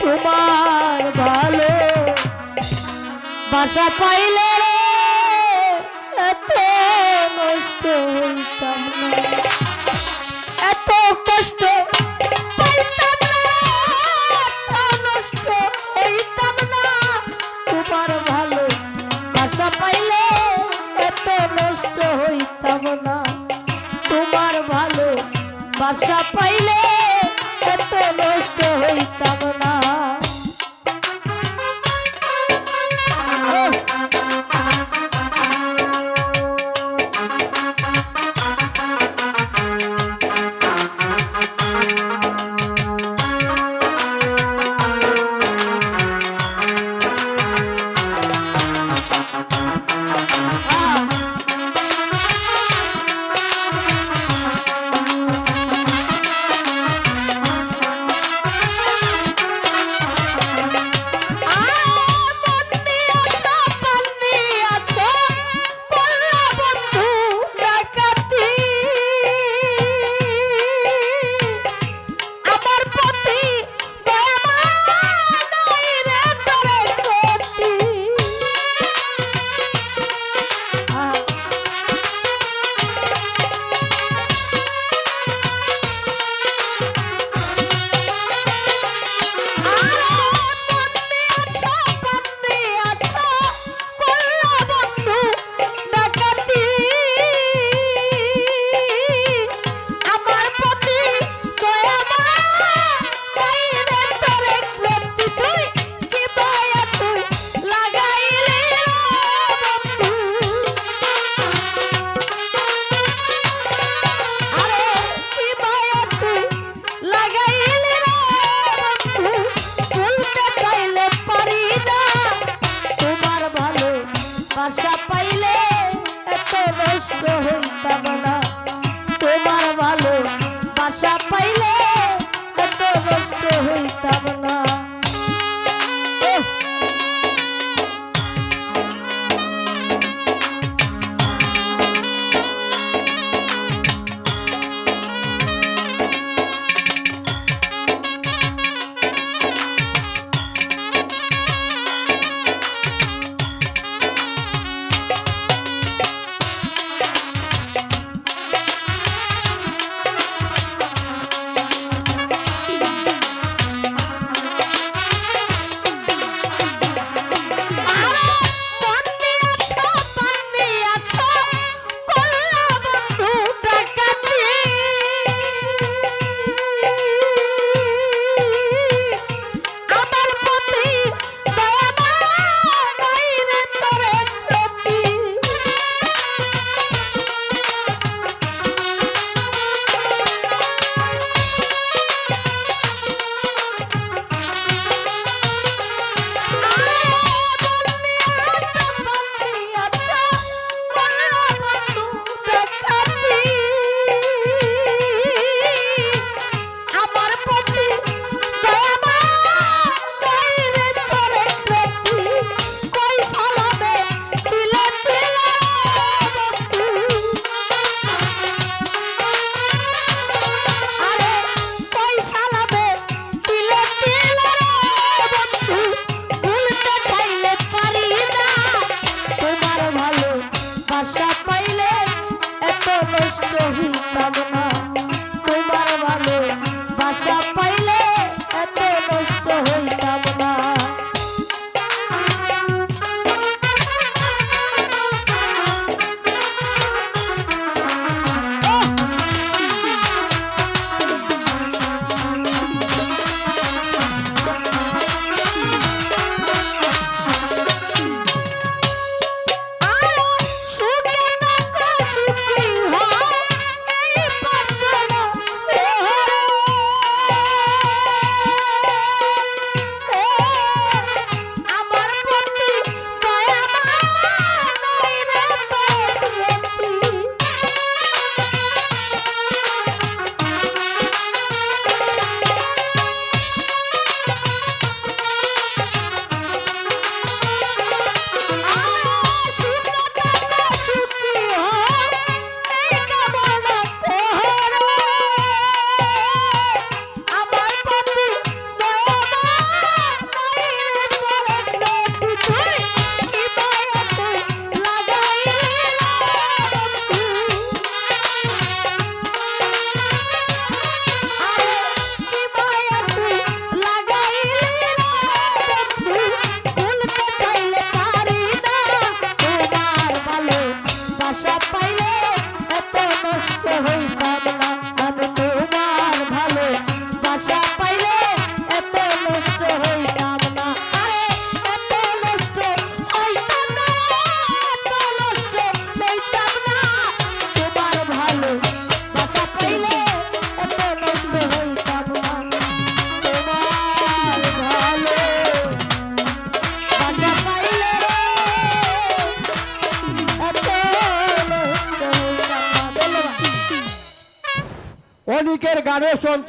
তোমার ভালো বাসা পাইলে এত নষ্ট হইতাম এত কষ্ট নষ্ট হইতাম না। তোমার ভালো বাসা পাইলে Double. অনিকের গানের সন্ত